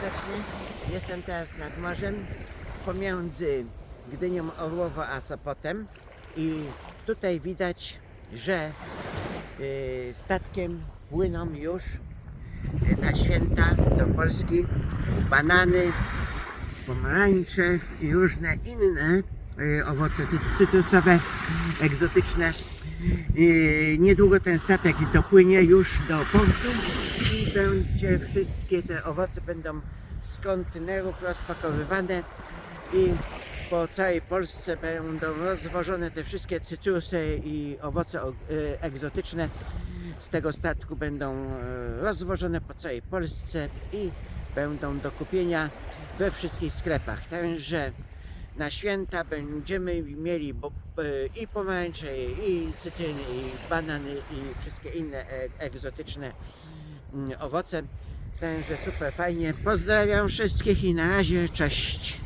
serdecznie. Jestem teraz nad morzem pomiędzy Gdynią Orłowo a Sopotem i tutaj widać, że y, statkiem płyną już y, na święta do Polski banany, pomarańcze i różne inne y, owoce cytrusowe, egzotyczne. Niedługo ten statek dopłynie już do portu i będzie wszystkie te owoce będą z kontenerów rozpakowywane i po całej Polsce będą rozwożone te wszystkie cytrusy i owoce y, egzotyczne z tego statku będą e, rozwożone po całej Polsce i będą do kupienia we wszystkich sklepach. Także na święta będziemy mieli e, i pomarańcze, i cytryny, i banany, i wszystkie inne e, egzotyczne mm, owoce. Także super fajnie. Pozdrawiam wszystkich i na razie, cześć.